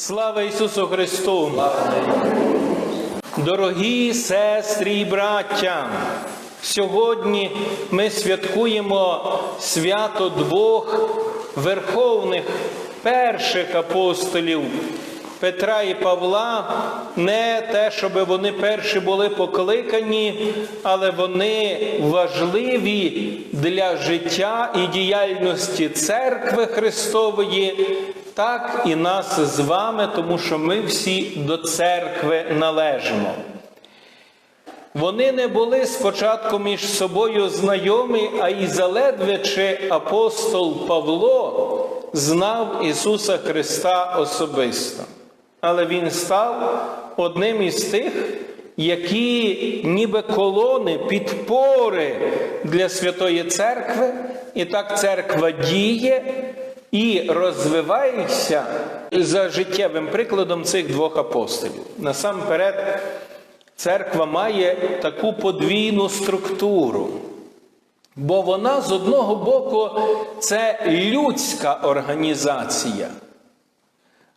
Слава Ісусу Христу! Дорогі сестри і браття! Сьогодні ми святкуємо свято двох верховних перших апостолів Петра і Павла. Не те, щоб вони перші були покликані, але вони важливі для життя і діяльності церкви Христової, так і нас з вами, тому що ми всі до церкви належимо. Вони не були спочатку між собою знайомі, а й заледве чи апостол Павло знав Ісуса Христа особисто. Але він став одним із тих, які ніби колони, підпори для Святої Церкви, і так церква діє і розвивається за життєвим прикладом цих двох апостолів. Насамперед, церква має таку подвійну структуру. Бо вона з одного боку це людська організація,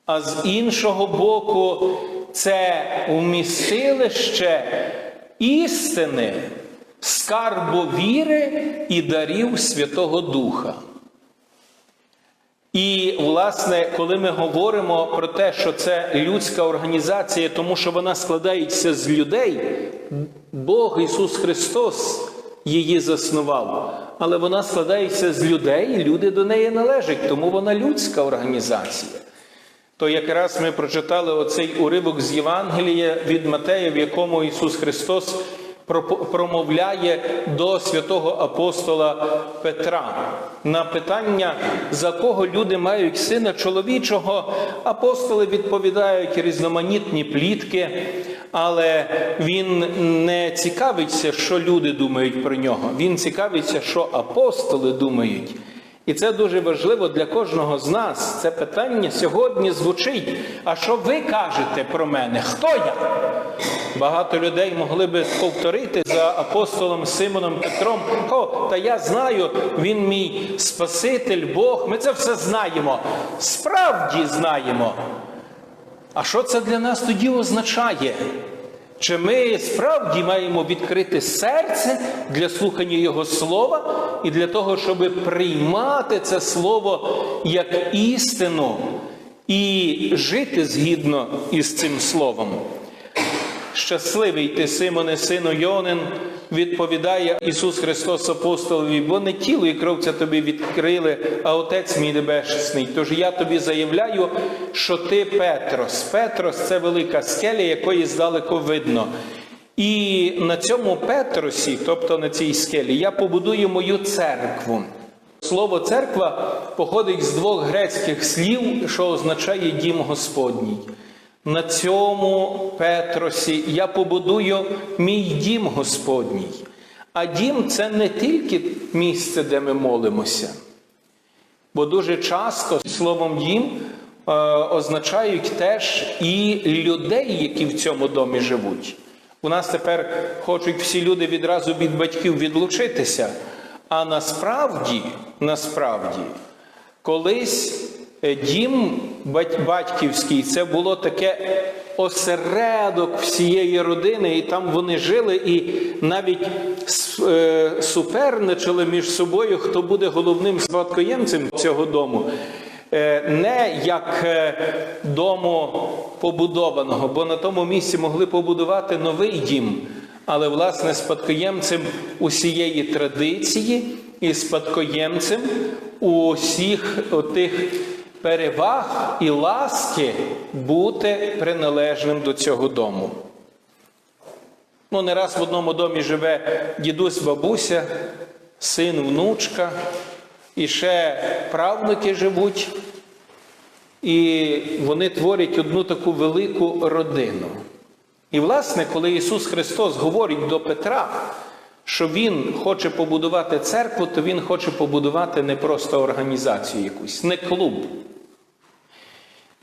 а з іншого боку, це вмістилище істини, скарбу віри і дарів Святого Духа. І, власне, коли ми говоримо про те, що це людська організація, тому що вона складається з людей, Бог Ісус Христос її заснував, але вона складається з людей, і люди до неї належать, тому вона людська організація. То якраз ми прочитали оцей уривок з Євангелія від Матея, в якому Ісус Христос промовляє до святого апостола Петра на питання, за кого люди мають сина чоловічого, апостоли відповідають різноманітні плітки, але він не цікавиться, що люди думають про нього. Він цікавиться, що апостоли думають. І це дуже важливо для кожного з нас. Це питання сьогодні звучить. А що ви кажете про мене? Хто я? Багато людей могли би повторити за апостолом Симоном Петром. О, та я знаю, він мій Спаситель, Бог. Ми це все знаємо. Справді знаємо. А що це для нас тоді означає? Чи ми справді маємо відкрити серце для слухання Його слова і для того, щоб приймати це слово як істину і жити згідно із цим словом? Щасливий ти, Симоне, сину Йонин, відповідає Ісус Христос апостолові, бо не тіло і кров це тобі відкрили, а Отець мій Небесний. Тож я тобі заявляю, що ти Петрос. Петрос це велика скеля, якої здалеку видно. І на цьому Петросі, тобто на цій скелі, я побудую мою церкву. Слово церква походить з двох грецьких слів, що означає дім Господній. На цьому Петросі я побудую мій дім Господній. А дім це не тільки місце, де ми молимося. Бо дуже часто словом дім е, означають теж і людей, які в цьому домі живуть. У нас тепер хочуть всі люди відразу від батьків відлучитися. А насправді, насправді, колись дім батьківський це було таке осередок всієї родини, і там вони жили і навіть суперничали між собою, хто буде головним спадкоємцем цього дому. Не як дому побудованого, бо на тому місці могли побудувати новий дім, але власне спадкоємцем усієї традиції і спадкоємцем усіх тих переваг і ласки бути приналежним до цього дому. Ну, не раз в одному домі живе дідусь, бабуся, син, внучка, і ще правнуки живуть, і вони творять одну таку велику родину. І, власне, коли Ісус Христос говорить до Петра, що Він хоче побудувати церкву, то Він хоче побудувати не просто організацію якусь, не клуб.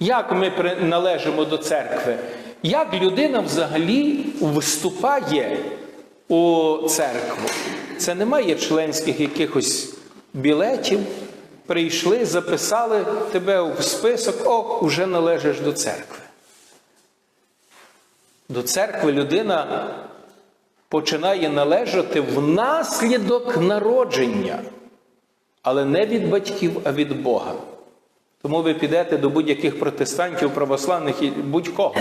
Як ми належимо до церкви? Як людина взагалі вступає у церкву? Це немає членських якихось білетів, прийшли, записали тебе в список, о, вже належиш до церкви. До церкви людина починає належати внаслідок народження, але не від батьків, а від Бога. Тому ви підете до будь-яких протестантів, православних і будь-кого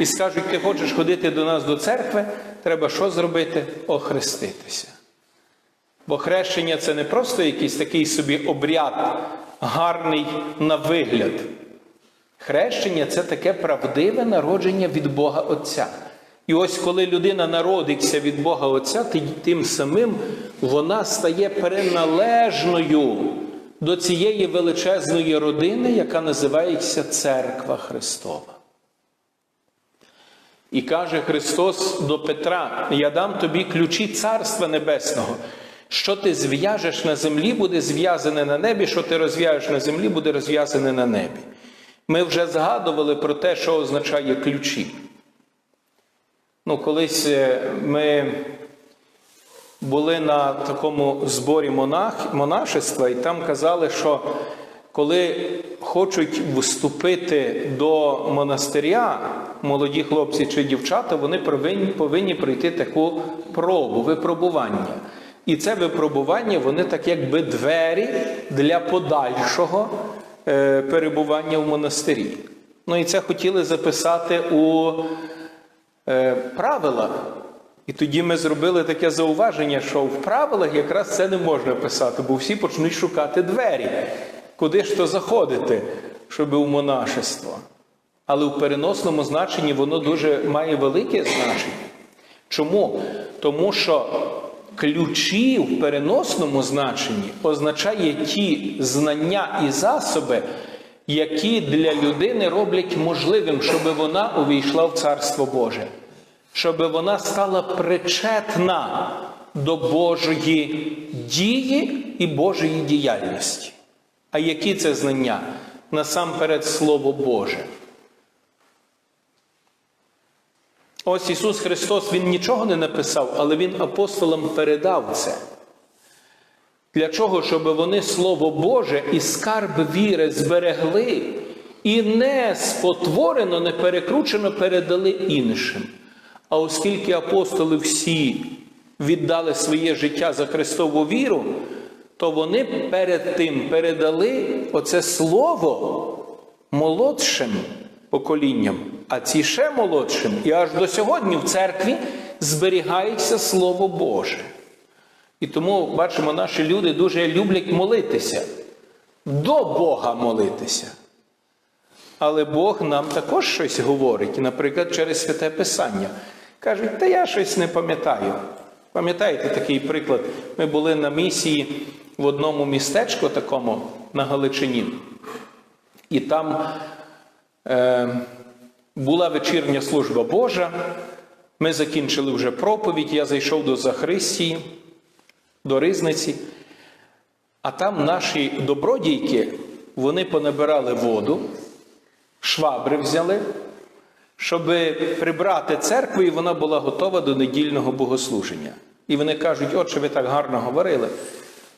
і скажуть, ти хочеш ходити до нас до церкви, треба що зробити? Охреститися. Бо хрещення це не просто якийсь такий собі обряд, гарний на вигляд. Хрещення це таке правдиве народження від Бога Отця. І ось коли людина народиться від Бога Отця, тим самим вона стає приналежною до цієї величезної родини, яка називається Церква Христова. І каже Христос до Петра: Я дам тобі ключі Царства Небесного. Що ти зв'яжеш на землі, буде зв'язане на небі, що ти розв'яжеш на землі, буде розв'язане на небі. Ми вже згадували про те, що означає ключі. Ну, колись ми були на такому зборі монах, монашества, і там казали, що коли хочуть вступити до монастиря, молоді хлопці чи дівчата, вони повинні, повинні пройти таку пробу, випробування. І це випробування, вони так якби двері для подальшого е, перебування в монастирі. Ну і це хотіли записати у е, правилах. І тоді ми зробили таке зауваження, що в правилах якраз це не можна писати, бо всі почнуть шукати двері. Куди ж то заходити, щоб у монашество? Але в переносному значенні воно дуже має велике значення. Чому? Тому що ключі в переносному значенні означає ті знання і засоби, які для людини роблять можливим, щоб вона увійшла в Царство Боже, щоб вона стала причетна до Божої дії і Божої діяльності. А які це знання? Насамперед Слово Боже. Ось Ісус Христос Він нічого не написав, але Він апостолам передав це. Для чого? Щоб вони Слово Боже і скарб віри зберегли і не спотворено, не перекручено передали іншим. А оскільки апостоли всі віддали своє життя за Христову віру, то вони перед тим передали оце слово молодшим поколінням, а ці ще молодшим. І аж до сьогодні в церкві зберігається Слово Боже. І тому, бачимо, наші люди дуже люблять молитися, до Бога молитися. Але Бог нам також щось говорить, наприклад, через Святе Писання. Кажуть, та я щось не пам'ятаю. Пам'ятаєте такий приклад? Ми були на місії в одному містечку такому на Галичині, і там е, була вечірня служба Божа. Ми закінчили вже проповідь, я зайшов до Захристії, до Ризниці, а там наші добродійки, вони понабирали воду, швабри взяли, щоб прибрати церкву, і вона була готова до недільного богослуження. І вони кажуть, отче, ви так гарно говорили.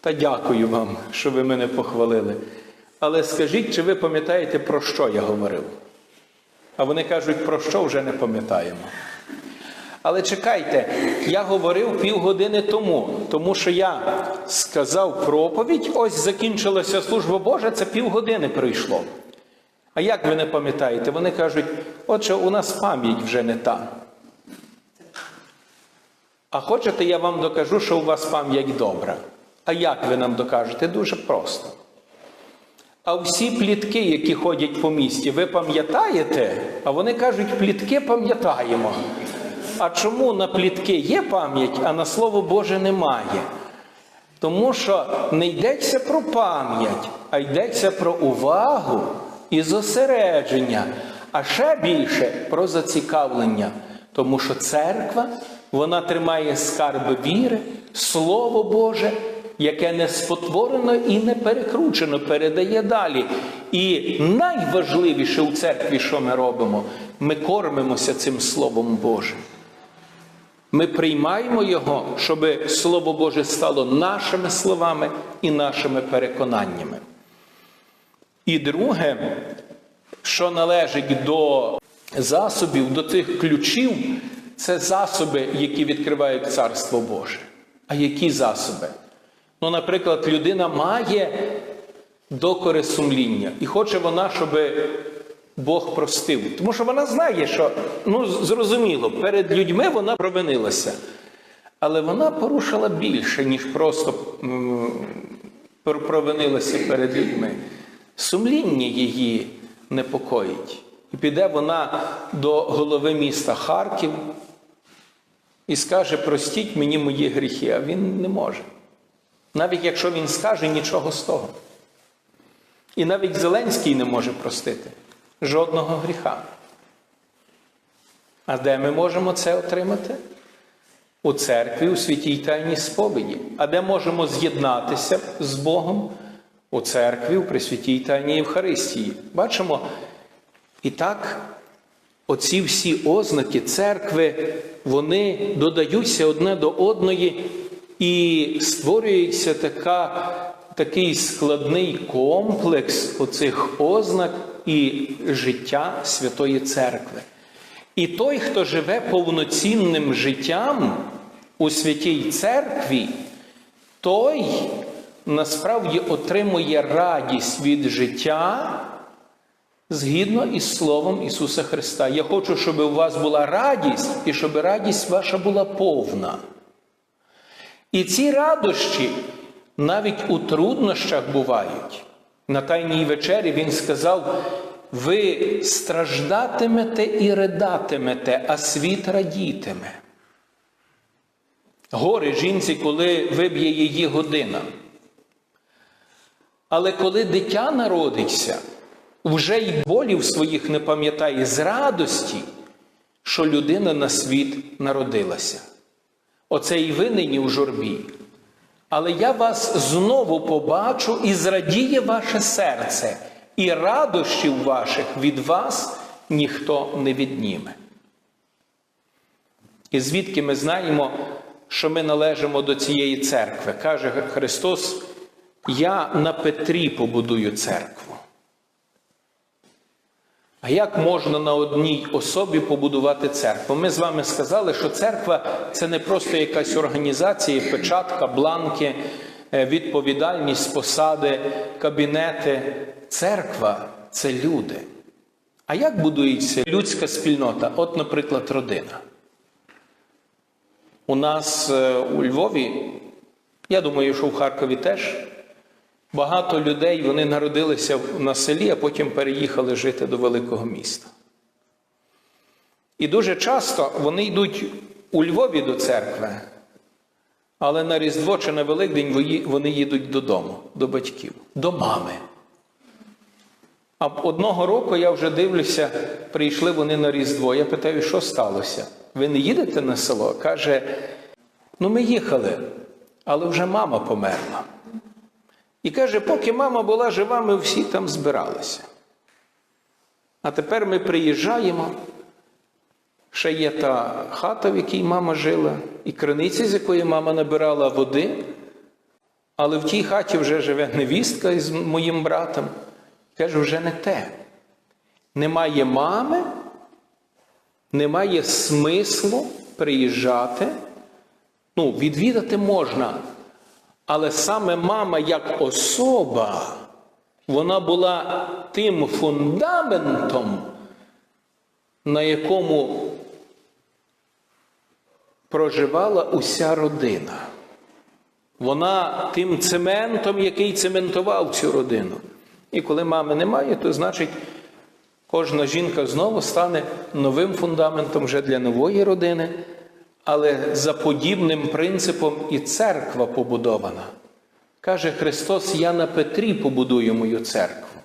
Та дякую вам, що ви мене похвалили. Але скажіть, чи ви пам'ятаєте, про що я говорив? А вони кажуть, про що вже не пам'ятаємо. Але чекайте, я говорив півгодини тому, тому що я сказав проповідь, ось закінчилася служба Божа, це півгодини пройшло. А як ви не пам'ятаєте? Вони кажуть, отже, у нас пам'ять вже не та. А хочете, я вам докажу, що у вас пам'ять добра. А як ви нам докажете? Дуже просто. А всі плітки, які ходять по місті, ви пам'ятаєте? А вони кажуть, плітки пам'ятаємо. А чому на плітки є пам'ять, а на Слово Боже немає? Тому що не йдеться про пам'ять, а йдеться про увагу і зосередження, а ще більше про зацікавлення. Тому що церква вона тримає скарби віри, Слово Боже, яке не спотворено і не перекручено, передає далі. І найважливіше у церкві, що ми робимо, ми кормимося цим Словом Божим. Ми приймаємо його, щоб Слово Боже стало нашими словами і нашими переконаннями. І друге, що належить до засобів, до тих ключів, це засоби, які відкривають Царство Боже. А які засоби? Ну, наприклад, людина має докори сумління, і хоче вона, щоб Бог простив. Тому що вона знає, що ну, зрозуміло, перед людьми вона провинилася. Але вона порушила більше, ніж просто провинилася перед людьми. Сумління її непокоїть. І піде вона до голови міста Харків і скаже: простіть мені мої гріхи, а він не може. Навіть якщо він скаже нічого з того. І навіть Зеленський не може простити жодного гріха. А де ми можемо це отримати? У церкві, у святій тайній сповіді. А де можемо з'єднатися з Богом? У церкві, у Пресвятій Тайній Євхаристії. Бачимо, і так, оці всі ознаки церкви, вони додаються одне до одної, і створюється така, такий складний комплекс оцих ознак і життя Святої Церкви. І той, хто живе повноцінним життям у святій церкві, той насправді отримує радість від життя згідно із Словом Ісуса Христа. Я хочу, щоб у вас була радість і щоб радість ваша була повна. І ці радощі навіть у труднощах бувають. На Тайній вечері Він сказав: ви страждатимете і ридатимете, а світ радітиме. Горе жінці, коли виб'є її година. Але коли дитя народиться, вже й болів своїх не пам'ятає з радості, що людина на світ народилася. Оце і ви нині у журбі. Але я вас знову побачу і зрадіє ваше серце, і радощів ваших від вас ніхто не відніме. І звідки ми знаємо, що ми належимо до цієї церкви? Каже Христос: Я на Петрі побудую церкву. А як можна на одній особі побудувати церкву? Ми з вами сказали, що церква це не просто якась організація, печатка, бланки, е, відповідальність, посади, кабінети. Церква це люди. А як будується людська спільнота? От, наприклад, родина. У нас е, у Львові, я думаю, що в Харкові теж багато людей вони народилися на селі, а потім переїхали жити до великого міста. І дуже часто вони йдуть у Львові до церкви, але на Різдво чи на Великдень вони їдуть додому, до батьків, до мами. А одного року я вже дивлюся, прийшли вони на Різдво. Я питаю, що сталося? Ви не їдете на село? Каже, ну ми їхали, але вже мама померла. І каже, поки мама була жива, ми всі там збиралися. А тепер ми приїжджаємо. Ще є та хата, в якій мама жила, і криниця, з якої мама набирала води. Але в тій хаті вже живе невістка із моїм братом. Каже, вже не те. Немає мами, немає смислу приїжджати. Ну, відвідати можна. Але саме мама як особа, вона була тим фундаментом, на якому проживала уся родина. Вона тим цементом, який цементував цю родину. І коли мами немає, то значить кожна жінка знову стане новим фундаментом вже для нової родини, але за подібним принципом і церква побудована. Каже Христос: Я на Петрі побудую мою церкву.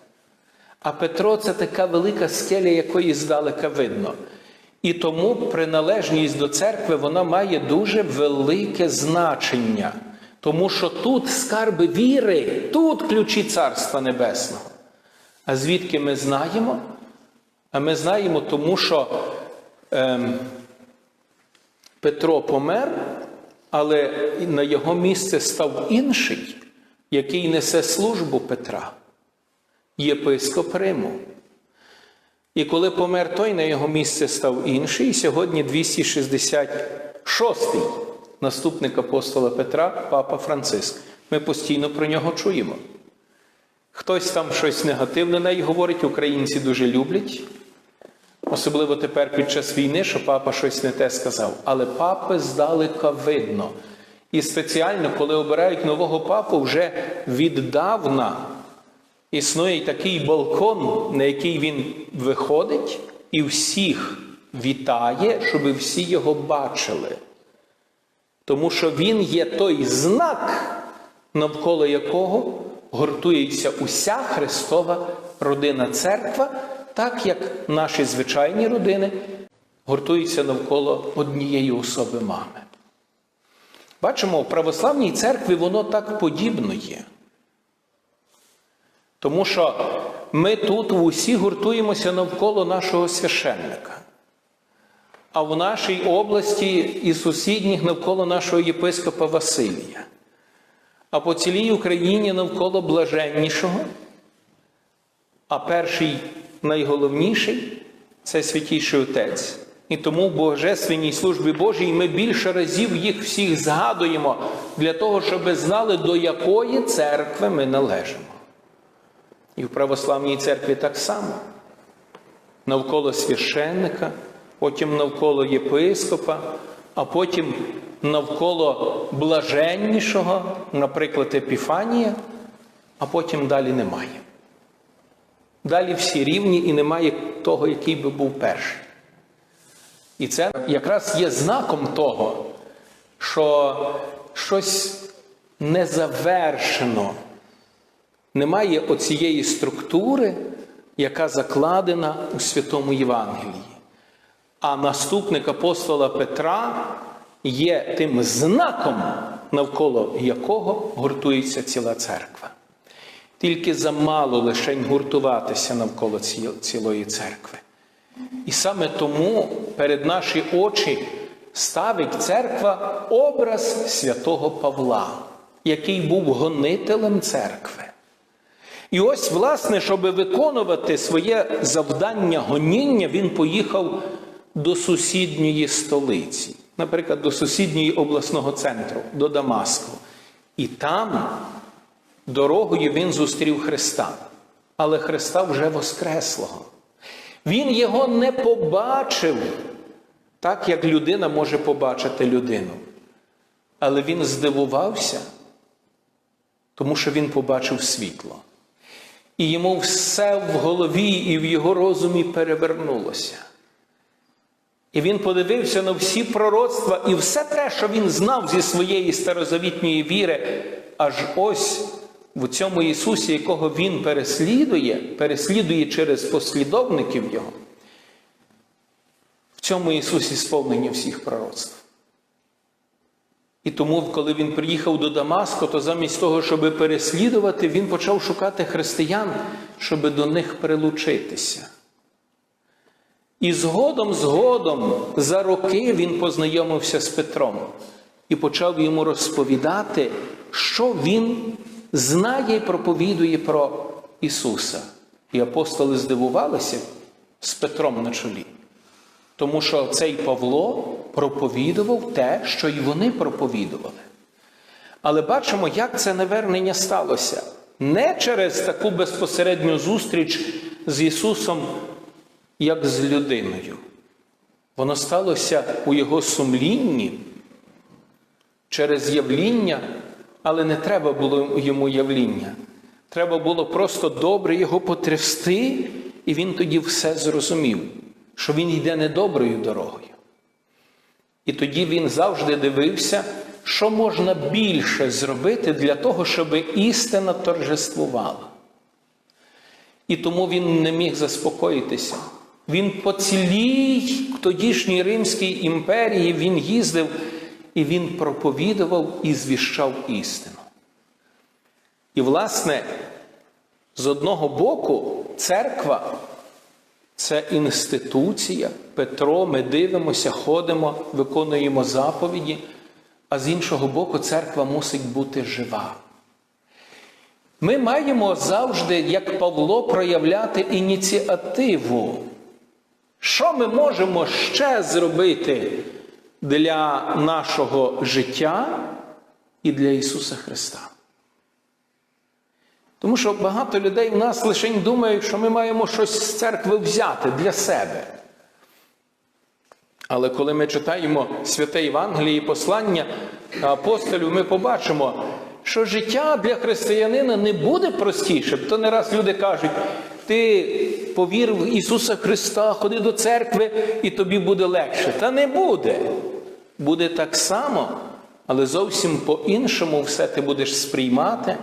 А Петро це така велика скеля, якої здалека видно. І тому приналежність до церкви вона має дуже велике значення. Тому що тут скарби віри, тут ключі Царства Небесного. А звідки ми знаємо? А ми знаємо, тому що ем, Петро помер, але на його місце став інший, який несе службу Петра. єпископ Риму. І коли помер той, на його місце став інший, і сьогодні 266-й наступник апостола Петра, Папа Франциск. Ми постійно про нього чуємо. Хтось там щось негативне на говорить, українці дуже люблять. Особливо тепер під час війни, що папа щось не те сказав. Але папи здалека видно. І спеціально, коли обирають нового папу, вже віддавна існує такий балкон, на який він виходить і всіх вітає, щоб всі його бачили. Тому що він є той знак, навколо якого гуртується уся Христова родина церква, так як наші звичайні родини гуртуються навколо однієї особи мами. Бачимо, в православній церкві воно так подібно є. Тому що ми тут усі гуртуємося навколо нашого священника. А в нашій області і сусідніх навколо нашого єпископа Василія. А по цілій Україні навколо блаженнішого. А перший найголовніший це святійший Отець. І тому в Божественній службі Божій ми більше разів їх всіх згадуємо для того, щоб знали, до якої церкви ми належимо. І в православній церкві так само. Навколо священника, потім навколо єпископа, а потім навколо блаженнішого, наприклад, Епіфанія, а потім далі немає. Далі всі рівні і немає того, який би був перший. І це якраз є знаком того, що щось не завершено. Немає оцієї структури, яка закладена у Святому Євангелії. А наступник апостола Петра є тим знаком, навколо якого гуртується ціла церква. Тільки замало лишень гуртуватися навколо цілої церкви. І саме тому перед наші очі ставить церква образ святого Павла, який був гонителем церкви. І ось, власне, щоб виконувати своє завдання гоніння, він поїхав до сусідньої столиці, наприклад, до сусідньої обласного центру, до Дамаску. І там дорогою він зустрів Христа. Але Христа вже Воскреслого. Він його не побачив, так як людина може побачити людину. Але він здивувався, тому що він побачив світло. І йому все в голові і в його розумі перевернулося. І він подивився на всі пророцтва і все те, що він знав зі своєї старозавітньої віри, аж ось в цьому Ісусі, якого Він переслідує, переслідує через послідовників Його. В цьому Ісусі сповнення всіх пророцтв. І тому, коли він приїхав до Дамаску, то замість того, щоб переслідувати, він почав шукати християн, щоб до них прилучитися. І згодом, згодом, за роки він познайомився з Петром і почав йому розповідати, що він знає і проповідує про Ісуса. І апостоли здивувалися з Петром на чолі. Тому що цей Павло проповідував те, що й вони проповідували. Але бачимо, як це навернення сталося. Не через таку безпосередню зустріч з Ісусом, як з людиною. Воно сталося у Його сумлінні через явління, але не треба було йому явління. Треба було просто добре його потрясти, і він тоді все зрозумів що він йде недоброю дорогою. І тоді він завжди дивився, що можна більше зробити для того, щоб істина торжествувала. І тому він не міг заспокоїтися. Він по цілій тодішній Римській імперії він їздив і він проповідував і звіщав істину. І, власне, з одного боку, церква це інституція. Петро, ми дивимося, ходимо, виконуємо заповіді, а з іншого боку, церква мусить бути жива. Ми маємо завжди, як Павло, проявляти ініціативу. Що ми можемо ще зробити для нашого життя і для Ісуса Христа? Тому що багато людей в нас лише думають, що ми маємо щось з церкви взяти для себе. Але коли ми читаємо святе Євангеліє і послання апостолів, ми побачимо, що життя для християнина не буде простішим. То не раз люди кажуть, ти повір в Ісуса Христа, ходи до церкви, і тобі буде легше. Та не буде. Буде так само, але зовсім по-іншому все ти будеш сприймати,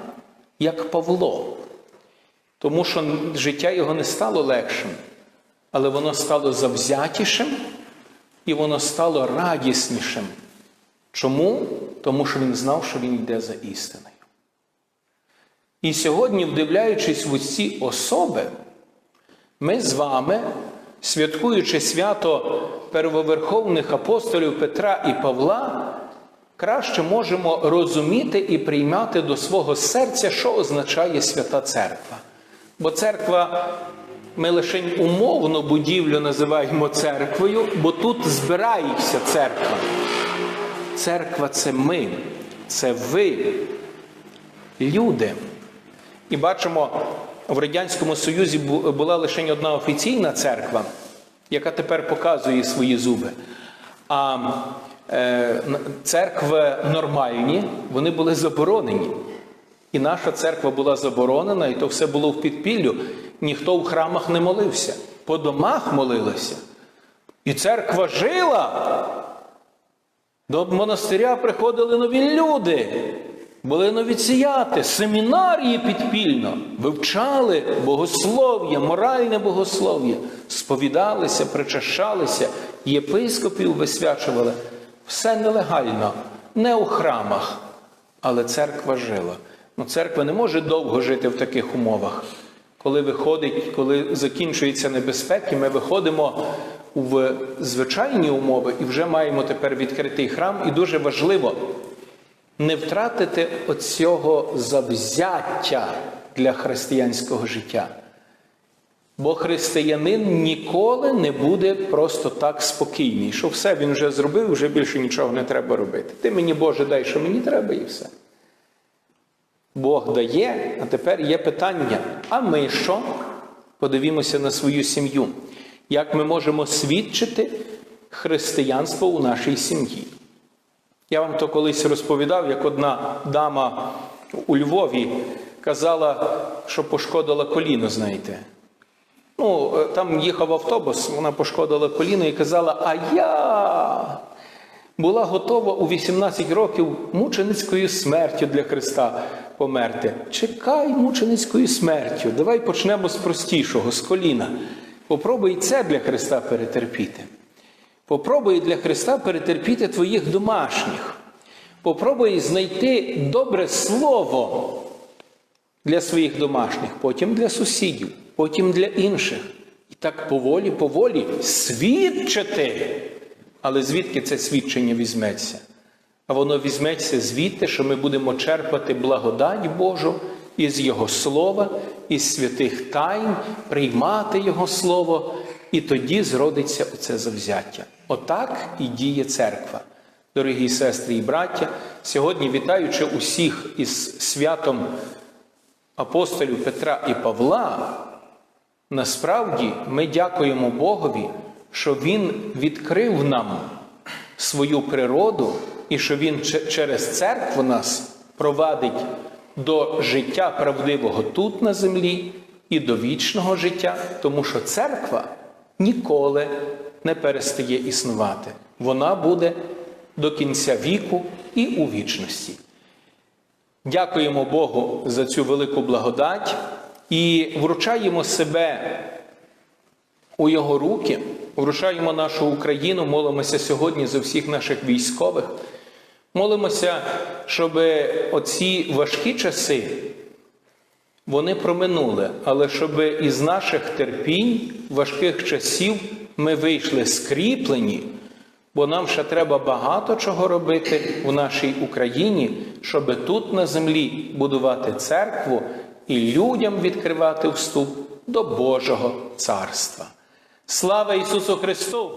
як Павло. Тому що життя його не стало легшим, але воно стало завзятішим і воно стало радіснішим. Чому? Тому що він знав, що він йде за істиною. І сьогодні, вдивляючись в ці особи, ми з вами, святкуючи свято первоверховних апостолів Петра і Павла, краще можемо розуміти і приймати до свого серця, що означає свята церква. Бо церква, ми лише умовно будівлю називаємо церквою, бо тут збирається церква. Церква це ми, це ви, люди. І бачимо, в Радянському Союзі була лише одна офіційна церква, яка тепер показує свої зуби. А е, церкви нормальні, вони були заборонені. І наша церква була заборонена, і то все було в підпіллю. Ніхто в храмах не молився, по домах молилися. І церква жила. До монастиря приходили нові люди, були новіціяти, семінарії підпільно, вивчали богослов'я, моральне богослов'я, сповідалися, причащалися, єпископів висвячували. Все нелегально, не у храмах, але церква жила. Ну, Церква не може довго жити в таких умовах. Коли виходить, коли закінчуються небезпеки, ми виходимо в звичайні умови і вже маємо тепер відкритий храм. І дуже важливо не втратити оцього завзяття для християнського життя. Бо християнин ніколи не буде просто так спокійний, що все він вже зробив, вже більше нічого не треба робити. Ти мені, Боже, дай, що мені треба, і все. Бог дає, а тепер є питання: а ми що? Подивімося на свою сім'ю. Як ми можемо свідчити християнство у нашій сім'ї? Я вам то колись розповідав, як одна дама у Львові казала, що пошкодила коліно, знаєте. Ну, там їхав автобус, вона пошкодила коліно і казала: А я була готова у 18 років мученицькою смертю для Христа померти. Чекай мученицькою смертю. Давай почнемо з простішого, з коліна. Попробуй це для Христа перетерпіти. Попробуй для Христа перетерпіти твоїх домашніх. Попробуй знайти добре слово для своїх домашніх, потім для сусідів, потім для інших. І так поволі, поволі свідчити. Але звідки це свідчення візьметься? А воно візьметься звідти, що ми будемо черпати благодать Божу із Його Слова, із святих тайн, приймати Його Слово, і тоді зродиться оце завзяття. Отак і діє церква. Дорогі сестри і браття, сьогодні, вітаючи усіх із святом апостолів Петра і Павла, насправді ми дякуємо Богові, що Він відкрив нам свою природу і що Він через церкву нас провадить до життя правдивого тут на землі і до вічного життя, тому що церква ніколи не перестає існувати. Вона буде до кінця віку і у вічності. Дякуємо Богу за цю велику благодать і вручаємо себе у Його руки, вручаємо нашу Україну, молимося сьогодні за всіх наших військових. Молимося, щоб оці важкі часи вони проминули, але щоб із наших терпінь, важких часів ми вийшли скріплені, бо нам ще треба багато чого робити в нашій Україні, щоб тут на землі будувати церкву і людям відкривати вступ до Божого царства. Слава Ісусу Христу!